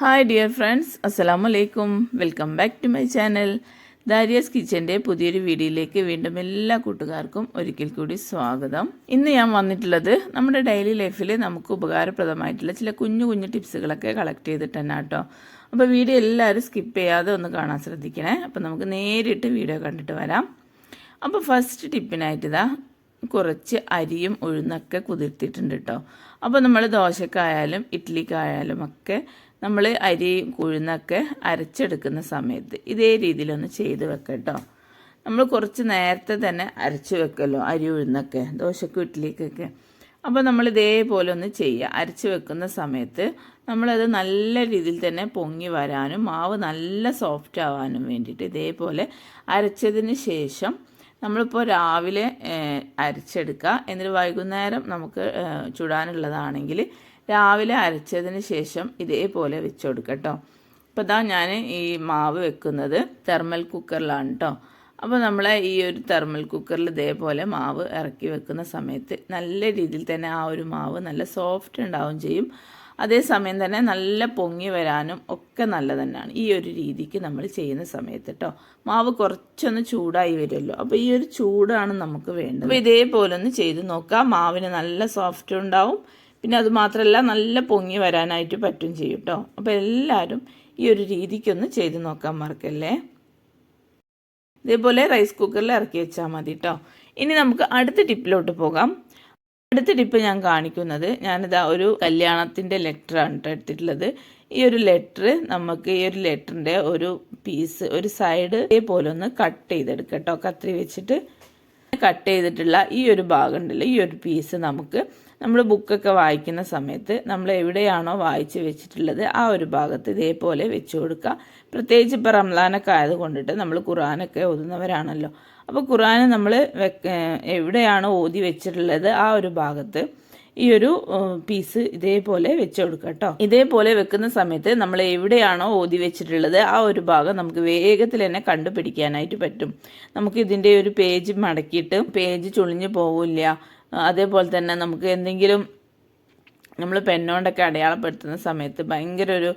Hi dear friends അസ്സലാമു അലൈക്കും welcome back to my channel Darius കിച്ചന്റെ പുതിയൊരു വീഡിയോയിലേക്ക് വീണ്ടും എല്ലാ കൂട്ടുകാർക്കും ഒരിക്കൽ കൂടി സ്വാഗതം. ഇന്ന് ഞാൻ വന്നിട്ടുള്ളത് നമ്മുടെ ഡെയിലി ലൈഫിൽ നമുക്ക് ഉപകാരപ്രദമായിട്ടുള്ള ചില കുഞ്ഞു കുഞ്ഞു ടിപ്സുകളൊക്കെ കളക്ട് ചെയ്തിട്ട് തന്നെ കേട്ടോ. അപ്പോൾ വീഡിയോ എല്ലാവരും സ്കിപ്പ് ചെയ്യാതെ ഒന്ന് കാണാൻ ശ്രദ്ധിക്കണേ. അപ്പോൾ നമുക്ക് നേരിട്ട് വീഡിയോ കണ്ടിട്ട് വരാം. അപ്പോൾ ഫസ്റ്റ് ടിപ്പിനായിട്ട് ഇതാ കുറച്ച് അരിയും ഉഴുന്നൊക്കെ കുതിർത്തിട്ടുണ്ട് കേട്ടോ. അപ്പോൾ നമ്മൾ ദോശക്കായാലും ഇഡ്ഡലിക്കായാലും ഒക്കെ നമ്മൾ അരിയും കുഴുന്നൊക്കെ അരച്ചെടുക്കുന്ന സമയത്ത് ഇതേ രീതിയിലൊന്ന് ചെയ്ത് വെക്കട്ടോ. നമ്മൾ കുറച്ച് നേരത്തെ തന്നെ അരച്ച് വെക്കല്ലോ അരി ഉഴുന്നൊക്കെ ദോശക്ക് അപ്പോൾ നമ്മൾ ഇതേപോലെ ഒന്ന് ചെയ്യുക. അരച്ച് വെക്കുന്ന സമയത്ത് നമ്മളത് നല്ല രീതിയിൽ തന്നെ പൊങ്ങി വരാനും മാവ് നല്ല സോഫ്റ്റ് ആവാനും വേണ്ടിയിട്ട് ഇതേപോലെ അരച്ചതിന് ശേഷം നമ്മളിപ്പോൾ രാവിലെ അരച്ചെടുക്കുക. എന്നിട്ട് വൈകുന്നേരം നമുക്ക് ചുടാനുള്ളതാണെങ്കിൽ രാവിലെ അരച്ചതിന് ശേഷം ഇതേപോലെ വെച്ച് കേട്ടോ. അപ്പോൾ ഇതാ ഞാൻ ഈ മാവ് വെക്കുന്നത് തെർമൽ കുക്കറിലാണ് കേട്ടോ അപ്പോൾ നമ്മൾ ഈ ഒരു തെർമൽ കുക്കറിൽ ഇതേപോലെ മാവ് ഇറക്കി വെക്കുന്ന സമയത്ത് നല്ല രീതിയിൽ തന്നെ ആ ഒരു മാവ് നല്ല സോഫ്റ്റ് ഉണ്ടാവും ചെയ്യും. അതേസമയം തന്നെ നല്ല പൊങ്ങി വരാനും ഒക്കെ നല്ല തന്നെയാണ് ഈ ഒരു രീതിക്ക് നമ്മൾ ചെയ്യുന്ന സമയത്ത് കേട്ടോ മാവ് കുറച്ചൊന്ന് ചൂടായി വരുമല്ലോ. അപ്പോൾ ഈ ഒരു ചൂടാണ് നമുക്ക് വേണ്ടത്. അപ്പോൾ ഇതേപോലെ ഒന്ന് ചെയ്ത് നോക്കാം. മാവിന് നല്ല സോഫ്റ്റ് ഉണ്ടാവും. പിന്നെ അത് മാത്രമല്ല നല്ല പൊങ്ങി വരാനായിട്ട് പറ്റും ചെയ്യും കേട്ടോ അപ്പോൾ എല്ലാവരും ഈ ഒരു രീതിക്കൊന്ന് ചെയ്ത് നോക്കാൻ മറക്കല്ലേ? ഇതേപോലെ റൈസ് കുക്കറിൽ ഇറക്കി വെച്ചാൽ മതി കേട്ടോ ഇനി നമുക്ക് അടുത്ത ടിപ്പിലോട്ട് പോകാം. അടുത്ത ടിപ്പ് ഞാൻ കാണിക്കുന്നത് ഞാനിതാ ഒരു കല്യാണത്തിന്റെ ലെറ്ററാണ് എടുത്തിട്ടുള്ളത്. ഈ ഒരു ലെറ്റർ നമുക്ക് ഈ ഒരു ലെറ്ററിന്റെ ഒരു പീസ് ഒരു സൈഡ് ഇതേപോലെ ഒന്ന് കട്ട് ചെയ്തെടുക്കാം കേട്ടോ കത്രി വെച്ചിട്ട് കട്ട് ചെയ്തിട്ടുള്ള ഈ ഒരു ഭാഗം ഉണ്ടല്ലോ ഈ ഒരു പീസ് നമുക്ക് നമ്മൾ ബുക്കൊക്കെ വായിക്കുന്ന സമയത്ത് നമ്മൾ എവിടെയാണോ വായിച്ച് വെച്ചിട്ടുള്ളത് ആ ഒരു ഭാഗത്ത് ഇതേപോലെ വെച്ച് കൊടുക്കുക. പ്രത്യേകിച്ച് ഇപ്പോൾ റംലാനൊക്കെ ആയത് കൊണ്ടിട്ട് നമ്മൾ ഖുറാനൊക്കെ ഓതുന്നവരാണല്ലോ. അപ്പോൾ ഖുറാൻ നമ്മൾ എവിടെയാണോ ഓതി വെച്ചിട്ടുള്ളത് ആ ഒരു ഭാഗത്ത് ഈ ഒരു പീസ് ഇതേപോലെ വെച്ച് കൊടുക്കുക കേട്ടോ ഇതേപോലെ വെക്കുന്ന സമയത്ത് നമ്മൾ എവിടെയാണോ ഓതി വെച്ചിട്ടുള്ളത് ആ ഒരു ഭാഗം നമുക്ക് വേഗത്തിൽ തന്നെ കണ്ടുപിടിക്കാനായിട്ട് പറ്റും. നമുക്ക് ഇതിന്റെ ഒരു പേജ് മടക്കിയിട്ട് പേജ് ചുളിഞ്ഞു പോവില്ല. അതേപോലെ തന്നെ നമുക്ക് എന്തെങ്കിലും നമ്മൾ പെണ്ണോണ്ടൊക്കെ അടയാളപ്പെടുത്തുന്ന സമയത്ത് ഭയങ്കര ഒരു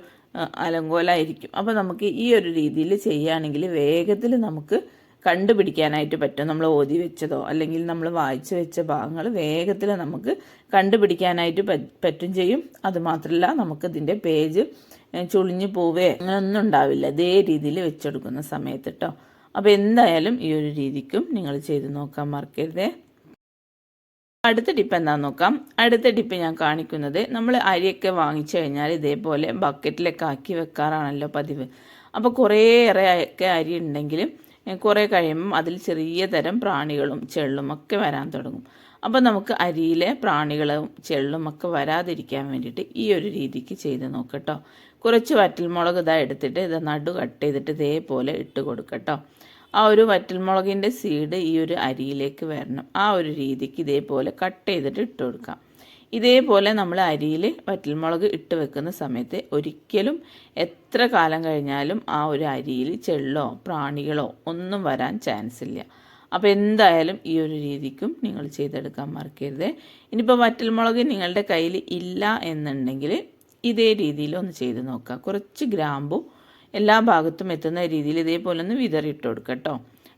അലങ്കോലായിരിക്കും. അപ്പോൾ നമുക്ക് ഈ ഒരു രീതിയിൽ ചെയ്യുകയാണെങ്കിൽ വേഗത്തിൽ നമുക്ക് കണ്ടുപിടിക്കാനായിട്ട് പറ്റും. നമ്മൾ ഓതി വെച്ചതോ അല്ലെങ്കിൽ നമ്മൾ വായിച്ചു വെച്ച ഭാഗങ്ങൾ വേഗത്തിൽ നമുക്ക് കണ്ടുപിടിക്കാനായിട്ട് പറ്റും ചെയ്യും. അതുമാത്രമല്ല നമുക്ക് ഇതിന്റെ പേജ് ചുളിഞ്ഞു പോവേ അങ്ങനെയൊന്നും ഉണ്ടാവില്ല. ഇതേ രീതിയിൽ വെച്ചെടുക്കുന്ന സമയത്ത് കേട്ടോ അപ്പോൾ എന്തായാലും ഈ ഒരു രീതിക്കും നിങ്ങൾ ചെയ്ത് നോക്കാൻ മറക്കരുതേ. അടുത്ത ടിപ്പ് എന്താന്ന് നോക്കാം. അടുത്ത ടിപ്പ് ഞാൻ കാണിക്കുന്നത് നമ്മൾ അരിയൊക്കെ വാങ്ങിച്ചു കഴിഞ്ഞാൽ ഇതേപോലെ ബക്കറ്റിലൊക്കെ ആക്കി വെക്കാറാണല്ലോ പതിവ്. അപ്പോൾ കുറേയേറെ ഒക്കെ അരി ഉണ്ടെങ്കിലും കുറേ കഴിയുമ്പം അതിൽ ചെറിയ തരം പ്രാണികളും ചെള്ളും ഒക്കെ വരാൻ തുടങ്ങും. അപ്പോൾ നമുക്ക് അരിയിലെ പ്രാണികളും ചെള്ളും ഒക്കെ വരാതിരിക്കാൻ വേണ്ടിയിട്ട് ഈ ഒരു രീതിക്ക് ചെയ്ത് നോക്കട്ടോ. കുറച്ച് വറ്റൽമുളക് ഇതാ എടുത്തിട്ട് ഇത് നടു കട്ട് ചെയ്തിട്ട് ഇതേപോലെ ഇട്ട് കൊടുക്കട്ടോ. ആ ഒരു വറ്റൽമുളകിന്റെ സീഡ് ഈ ഒരു അരിയിലേക്ക് വരണം. ആ ഒരു രീതിക്ക് ഇതേപോലെ കട്ട് ചെയ്തിട്ട് ഇട്ട് കൊടുക്കാം. ഇതേപോലെ നമ്മൾ അരിയിൽ വറ്റൽമുളക് ഇട്ട് വെക്കുന്ന സമയത്ത് ഒരിക്കലും എത്ര കാലം കഴിഞ്ഞാലും ആ ഒരു അരിയിൽ ചെള്ളോ പ്രാണികളോ ഒന്നും വരാൻ ചാൻസ് ഇല്ല. അപ്പോൾ എന്തായാലും ഈ ഒരു രീതിക്കും നിങ്ങൾ ചെയ്തെടുക്കാൻ മറക്കരുത്. ഇനിയിപ്പോൾ വറ്റൽമുളക് നിങ്ങളുടെ കയ്യിൽ ഇല്ല എന്നുണ്ടെങ്കിൽ ഇതേ രീതിയിൽ ഒന്ന് ചെയ്ത് നോക്കുക. കുറച്ച് ഗ്രാമ്പും എല്ലാ ഭാഗത്തും എത്തുന്ന രീതിയിൽ ഇതേപോലെ ഒന്ന് വിതറിയിട്ട് കൊടുക്കുക കേട്ടോ.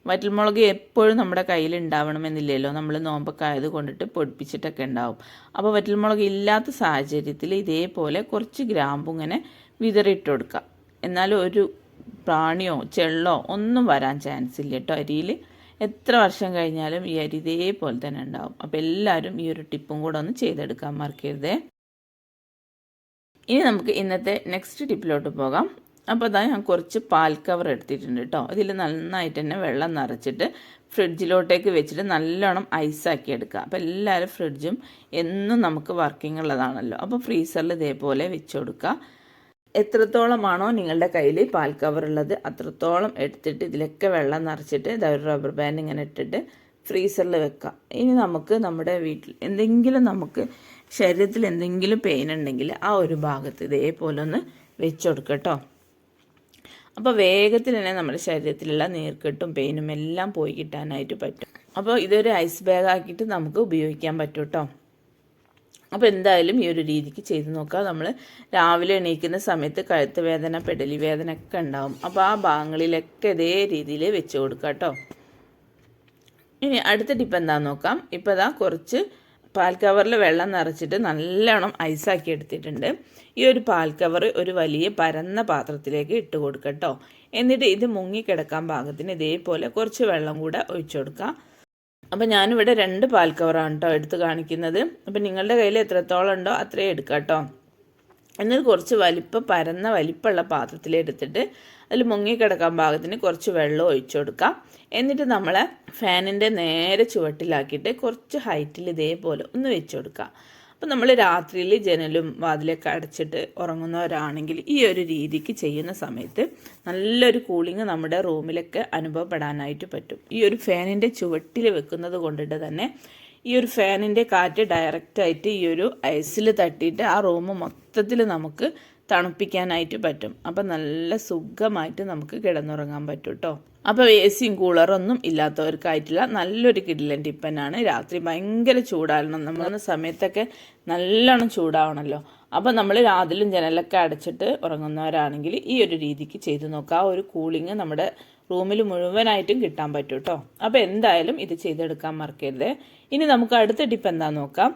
വറ്റൽമുളക് എപ്പോഴും നമ്മുടെ കയ്യിൽ ഉണ്ടാവണമെന്നില്ലല്ലോ നമ്മൾ നോമ്പൊക്കെ ആയത് കൊണ്ടിട്ട് പൊടിപ്പിച്ചിട്ടൊക്കെ ഉണ്ടാവും. അപ്പോൾ വറ്റൽമുളക് ഇല്ലാത്ത സാഹചര്യത്തിൽ ഇതേപോലെ കുറച്ച് ഗ്രാമ്പു ഇങ്ങനെ വിതറിയിട്ട് കൊടുക്കുക. എന്നാൽ ഒരു പ്രാണിയോ ചെള്ളോ ഒന്നും വരാൻ ചാൻസ് ഇല്ല കേട്ടോ. അരിയിൽ എത്ര വർഷം കഴിഞ്ഞാലും ഈ അരി ഇതേപോലെ തന്നെ ഉണ്ടാവും. അപ്പോൾ എല്ലാവരും ഈ ഒരു ടിപ്പും കൂടെ ഒന്ന് ചെയ്തെടുക്കാൻ മറക്കരുതേ. ഇനി നമുക്ക് ഇന്നത്തെ നെക്സ്റ്റ് ടിപ്പിലോട്ട് പോകാം. അപ്പോൾ അതാ ഞാൻ കുറച്ച് പാൽ കവർ എടുത്തിട്ടുണ്ട് കേട്ടോ ഇതിൽ നന്നായിട്ട് തന്നെ വെള്ളം നിറച്ചിട്ട് ഫ്രിഡ്ജിലോട്ടേക്ക് വെച്ചിട്ട് നല്ലോണം ഐസാക്കി എടുക്കുക. അപ്പോൾ എല്ലാവരും ഫ്രിഡ്ജും എന്നും നമുക്ക് വർക്കിംഗ് ഉള്ളതാണല്ലോ. അപ്പോൾ ഫ്രീസറിൽ ഇതേപോലെ വെച്ച് കൊടുക്കുക. എത്രത്തോളമാണോ നിങ്ങളുടെ കയ്യിൽ പാൽ കവർ ഉള്ളത് അത്രത്തോളം എടുത്തിട്ട് ഇതിലൊക്കെ വെള്ളം നിറച്ചിട്ട് ഇതാ ഒരു റബ്ബർ ബാൻഡ് ഇങ്ങനെ ഇട്ടിട്ട് ഫ്രീസറിൽ വെക്കുക. ഇനി നമുക്ക് നമ്മുടെ വീട്ടിൽ എന്തെങ്കിലും നമുക്ക് ശരീരത്തിൽ എന്തെങ്കിലും പെയിൻ ഉണ്ടെങ്കിൽ ആ ഒരു ഭാഗത്ത് ഇതേപോലെ ഒന്ന് വെച്ച് കൊടുക്കുക അപ്പോൾ വേഗത്തിൽ തന്നെ നമ്മുടെ ശരീരത്തിലുള്ള നീർക്കെട്ടും പെയിനും എല്ലാം പോയി കിട്ടാനായിട്ട് പറ്റും. അപ്പോൾ ഇതൊരു ഐസ് ബാഗ് ആക്കിയിട്ട് നമുക്ക് ഉപയോഗിക്കാൻ പറ്റും കേട്ടോ അപ്പോൾ എന്തായാലും ഈ ഒരു രീതിക്ക് ചെയ്ത് നോക്കുക. നമ്മൾ രാവിലെ എണീക്കുന്ന സമയത്ത് കഴുത്ത് വേദന പെടലി വേദന ഒക്കെ ഉണ്ടാവും. അപ്പോൾ ആ ഭാഗങ്ങളിലൊക്കെ ഇതേ രീതിയിൽ വെച്ച് കൊടുക്കാം കേട്ടോ ഇനി അടുത്ത ടിപ്പ് എന്താണെന്ന് നോക്കാം. ഇപ്പോൾ ഇതാ കുറച്ച് പാൽ കവറിൽ വെള്ളം നിറച്ചിട്ട് നല്ലോണം ഐസാക്കി എടുത്തിട്ടുണ്ട്. ഈ ഒരു പാൽ കവർ ഒരു വലിയ പരന്ന പാത്രത്തിലേക്ക് ഇട്ട് കൊടുക്കട്ടോ എന്നിട്ട് ഇത് മുങ്ങിക്കിടക്കാൻ പാകത്തിന് ഇതേപോലെ കുറച്ച് വെള്ളം കൂടെ ഒഴിച്ചു കൊടുക്കാം. അപ്പോൾ ഞാനിവിടെ രണ്ട് പാൽ കവറാണ് കേട്ടോ എടുത്ത് കാണിക്കുന്നത്. അപ്പോൾ നിങ്ങളുടെ കയ്യിൽ എത്രത്തോളം ഉണ്ടോ അത്രയും എടുക്കാം കേട്ടോ എന്നിട്ട് കുറച്ച് വലിപ്പം പരന്ന വലിപ്പമുള്ള പാത്രത്തിലെടുത്തിട്ട് അതിൽ മുങ്ങിക്കിടക്കാൻ പാകത്തിന് കുറച്ച് വെള്ളം ഒഴിച്ചു കൊടുക്കാം. എന്നിട്ട് നമ്മൾ ഫാനിന്റെ നേരെ ചുവട്ടിലാക്കിയിട്ട് കുറച്ച് ഹൈറ്റിൽ ഇതേപോലെ ഒന്ന് വെച്ച് കൊടുക്കാം. അപ്പം നമ്മൾ രാത്രിയിൽ ജനലും വാതിലൊക്കെ അടച്ചിട്ട് ഉറങ്ങുന്നവരാണെങ്കിൽ ഈ ഒരു രീതിക്ക് ചെയ്യുന്ന സമയത്ത് നല്ലൊരു കൂളിംഗ് നമ്മുടെ റൂമിലൊക്കെ അനുഭവപ്പെടാനായിട്ട് പറ്റും. ഈ ഒരു ഫാനിന്റെ ചുവട്ടിൽ വെക്കുന്നത് കൊണ്ടിട്ട് തന്നെ ഈ ഒരു ഫാനിന്റെ കാറ്റ് ഡയറക്റ്റായിട്ട് ഈ ഒരു ഐസിൽ തട്ടിയിട്ട് ആ റൂം മൊത്തത്തിൽ നമുക്ക് തണുപ്പിക്കാനായിട്ട് പറ്റും. അപ്പം നല്ല സുഖമായിട്ട് നമുക്ക് കിടന്നുറങ്ങാൻ പറ്റും കേട്ടോ അപ്പോൾ എ സിയും കൂളറൊന്നും ഇല്ലാത്തവർക്കായിട്ടുള്ള നല്ലൊരു കിടിലൻ ടിപ്പനാണ്. രാത്രി ഭയങ്കര ചൂടാകണം നമ്മൾ സമയത്തൊക്കെ നല്ലോണം ചൂടാവണമല്ലോ അപ്പോൾ നമ്മൾ രാതിലും ജനലൊക്കെ അടച്ചിട്ട് ഉറങ്ങുന്നവരാണെങ്കിൽ ഈ ഒരു രീതിക്ക് ചെയ്ത് നോക്കുക ആ ഒരു കൂളിങ് നമ്മുടെ റൂമിൽ മുഴുവനായിട്ടും കിട്ടാൻ പറ്റും കേട്ടോ അപ്പോൾ എന്തായാലും ഇത് ചെയ്തെടുക്കാൻ മറക്കരുത്. ഇനി നമുക്ക് അടുത്ത ടിപ്പ് എന്താ നോക്കാം.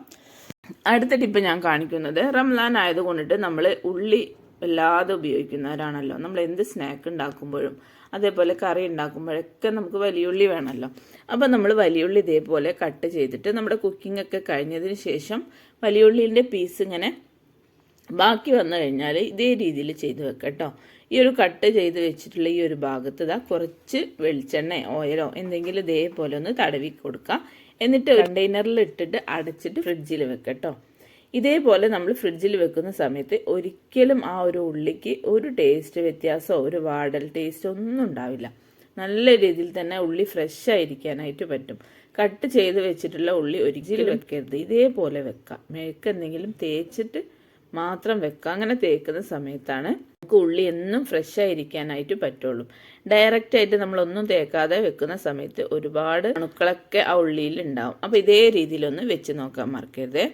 അടുത്ത ടിപ്പ് ഞാൻ കാണിക്കുന്നത് റംലാൻ ആയതുകൊണ്ടിട്ട് നമ്മൾ ഉള്ളി വല്ലാതെ ഉപയോഗിക്കുന്നവരാണല്ലോ. നമ്മൾ എന്ത് സ്നാക്ക് ഉണ്ടാക്കുമ്പോഴും അതേപോലെ കറി ഉണ്ടാക്കുമ്പോഴൊക്കെ നമുക്ക് വലിയുള്ളി വേണമല്ലോ അപ്പോൾ നമ്മൾ വലിയുള്ളി ഇതേപോലെ കട്ട് ചെയ്തിട്ട് നമ്മുടെ കുക്കിംഗ് ഒക്കെ കഴിഞ്ഞതിന് ശേഷം വലിയുള്ളിന്റെ പീസ് ഇങ്ങനെ ബാക്കി വന്നു കഴിഞ്ഞാൽ ഇതേ രീതിയിൽ ചെയ്ത് വെക്കാം കേട്ടോ ഈ ഒരു കട്ട് ചെയ്ത് വെച്ചിട്ടുള്ള ഈ ഒരു ഭാഗത്ത് ഇതാ കുറച്ച് വെളിച്ചെണ്ണ ഓയിലോ എന്തെങ്കിലും ഇതേപോലെ ഒന്ന് തടവി കൊടുക്കുക എന്നിട്ട് കണ്ടെയ്നറിൽ ഇട്ടിട്ട് അടച്ചിട്ട് ഫ്രിഡ്ജിൽ വെക്കട്ടോ ഇതേപോലെ നമ്മൾ ഫ്രിഡ്ജിൽ വെക്കുന്ന സമയത്ത് ഒരിക്കലും ആ ഒരു ഉള്ളിക്ക് ഒരു ടേസ്റ്റ് വ്യത്യാസമോ ഒരു വാടൽ ടേസ്റ്റോ ഒന്നും ഉണ്ടാവില്ല. നല്ല രീതിയിൽ തന്നെ ഉള്ളി ഫ്രഷ് ആയിരിക്കാനായിട്ട് പറ്റും. കട്ട് ചെയ്ത് വെച്ചിട്ടുള്ള ഉള്ളി ഒരിക്കലും വെക്കരുത്. ഇതേപോലെ വെക്കാം. മേക്ക് എന്തെങ്കിലും തേച്ചിട്ട് മാത്രം വെക്കുക. അങ്ങനെ തേക്കുന്ന സമയത്താണ് നമുക്ക് ഉള്ളി എന്നും ഫ്രഷ് ആയിരിക്കാനായിട്ട് പറ്റുള്ളൂ. ഡയറക്റ്റ് ആയിട്ട് നമ്മളൊന്നും തേക്കാതെ വെക്കുന്ന സമയത്ത് ഒരുപാട് അണുക്കളൊക്കെ ആ ഉള്ളിയിൽ ഉണ്ടാവും. അപ്പോൾ ഇതേ രീതിയിലൊന്ന് വെച്ച് നോക്കാൻ മറക്കരുത്.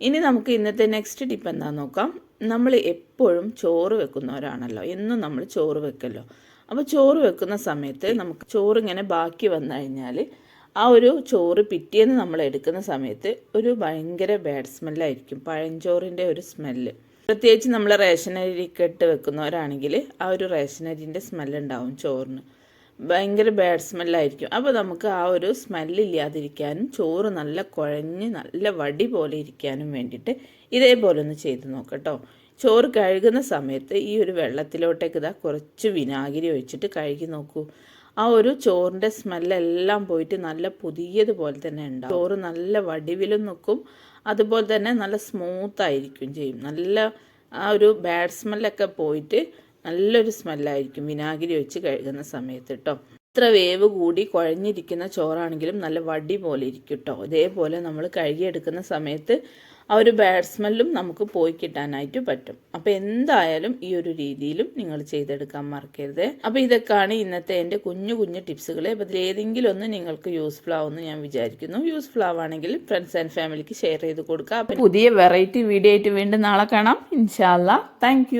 ഇനി നമുക്ക് ഇന്നത്തെ നെക്സ്റ്റ് ടിപ്പ് എന്താ നോക്കാം. നമ്മൾ എപ്പോഴും ചോറ് വെക്കുന്നവരാണല്ലോ. എന്നും നമ്മൾ ചോറ് വെക്കല്ലോ. അപ്പോൾ ചോറ് വെക്കുന്ന സമയത്ത് നമുക്ക് ചോറ് ഇങ്ങനെ ബാക്കി വന്നു കഴിഞ്ഞാൽ ആ ഒരു ചോറ് പിറ്റേന്ന് നമ്മൾ എടുക്കുന്ന സമയത്ത് ഒരു ഭയങ്കര ബാഡ് സ്മെല്ലായിരിക്കും പഴഞ്ചോറിന്റെ ഒരു സ്മെല്ല് പ്രത്യേകിച്ച് നമ്മൾ ഇട്ട് വെക്കുന്നവരാണെങ്കിൽ ആ ഒരു റേഷൻ അരിന്റെ സ്മെല്ലുണ്ടാവും ചോറിന്. ഭയങ്കര ബാഡ് സ്മെല്ലായിരിക്കും അപ്പോൾ നമുക്ക് ആ ഒരു സ്മെല്ലില്ലാതിരിക്കാനും ചോറ് നല്ല കുഴഞ്ഞ് നല്ല വടി പോലെ ഇരിക്കാനും വേണ്ടിയിട്ട് ഇതേപോലെ ഒന്ന് ചെയ്ത് നോക്കട്ടോ ചോറ് കഴുകുന്ന സമയത്ത് ഈ ഒരു വെള്ളത്തിലോട്ടേക്ക് ഇതാ കുറച്ച് വിനാഗിരി ഒഴിച്ചിട്ട് കഴുകി നോക്കൂ. ആ ഒരു ചോറിന്റെ സ്മെല്ലെല്ലാം പോയിട്ട് നല്ല പുതിയതുപോലെ തന്നെ ഉണ്ടാവും. ചോറ് നല്ല വടിവിലും നിൽക്കും. അതുപോലെ തന്നെ നല്ല സ്മൂത്ത് ആയിരിക്കും ചെയ്യും. നല്ല ആ ഒരു ബാഡ് സ്മെല്ലൊക്കെ പോയിട്ട് നല്ലൊരു സ്മെല്ലായിരിക്കും വിനാഗിരി വെച്ച് കഴുകുന്ന സമയത്ത് കേട്ടോ ഇത്ര വേവ് കൂടി കുഴഞ്ഞിരിക്കുന്ന ചോറാണെങ്കിലും നല്ല വടി പോലെ ഇരിക്കും കേട്ടോ ഇതേപോലെ നമ്മൾ കഴുകിയെടുക്കുന്ന സമയത്ത് ആ ഒരു ബാഡ് സ്മെല്ലും നമുക്ക് പോയി കിട്ടാനായിട്ട് പറ്റും. അപ്പോൾ എന്തായാലും ഈ ഒരു രീതിയിലും നിങ്ങൾ ചെയ്തെടുക്കാൻ മറക്കരുത്. അപ്പോൾ ഇതൊക്കെയാണ് ഇന്നത്തെ എന്റെ കുഞ്ഞു കുഞ്ഞു ടിപ്സുകൾ അപ്പോൾ ഇതിലേതെങ്കിലും ഒന്ന് നിങ്ങൾക്ക് യൂസ്ഫുൾ ആവുമെന്ന് ഞാൻ വിചാരിക്കുന്നു. യൂസ്ഫുൾ ആവുകയാണെങ്കിൽ ഫ്രണ്ട്സ് ആൻഡ് ഫാമിലിക്ക് ഷെയർ ചെയ്ത് കൊടുക്കുക അപ്പോൾ പുതിയ വെറൈറ്റി വീഡിയോ ആയിട്ട് വീണ്ടും നാളെ കാണാം. ഇൻഷാല്ല താങ്ക്